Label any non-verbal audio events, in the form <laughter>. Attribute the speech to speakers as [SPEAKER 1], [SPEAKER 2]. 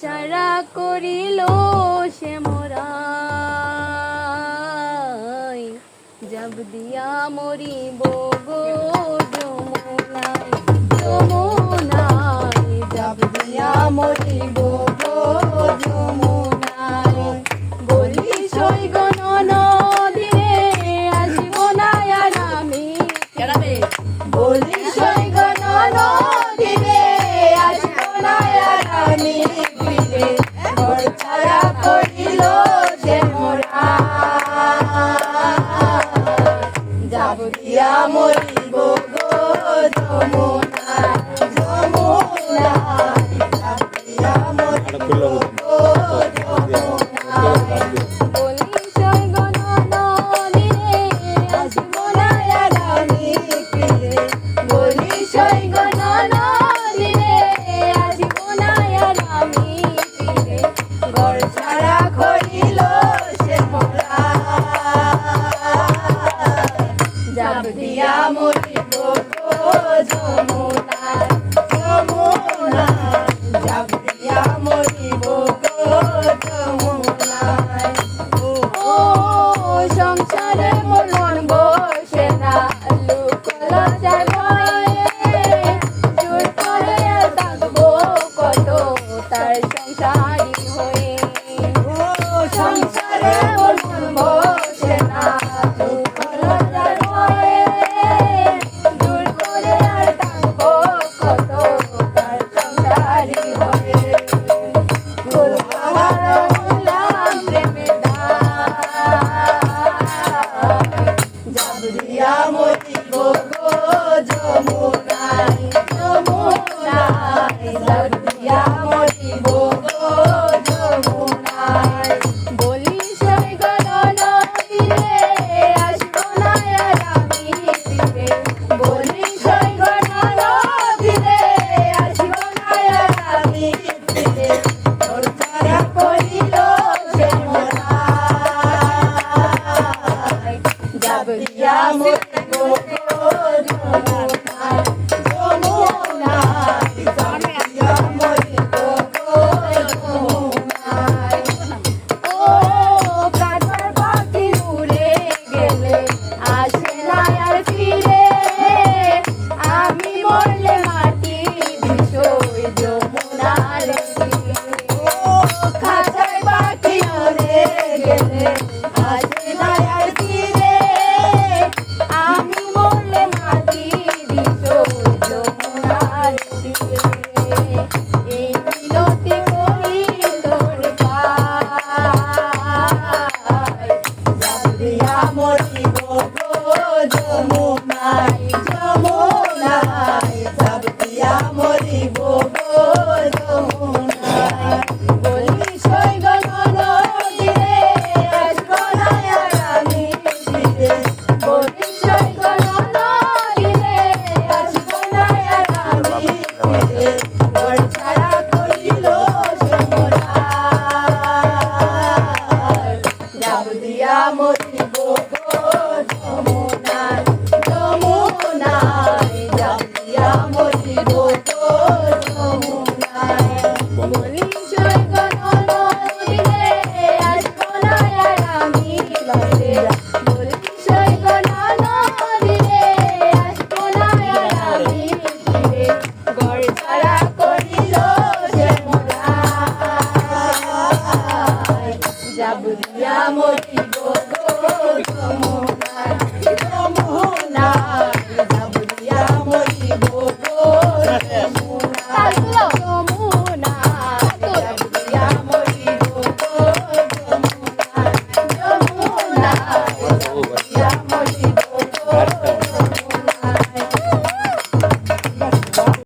[SPEAKER 1] চারা করিল সে মোরা জব দিয়া মরিব গো যমুনায় যমুনায় জব দিয়া মরিব দিয়া মরিব যমুনায় যমুনায় যাব দিয়া মরিব যমুনায় ও সংসারে মন বসে না লুকল যায় amor e. Yeah, I'm amor y 这 <laughs> 个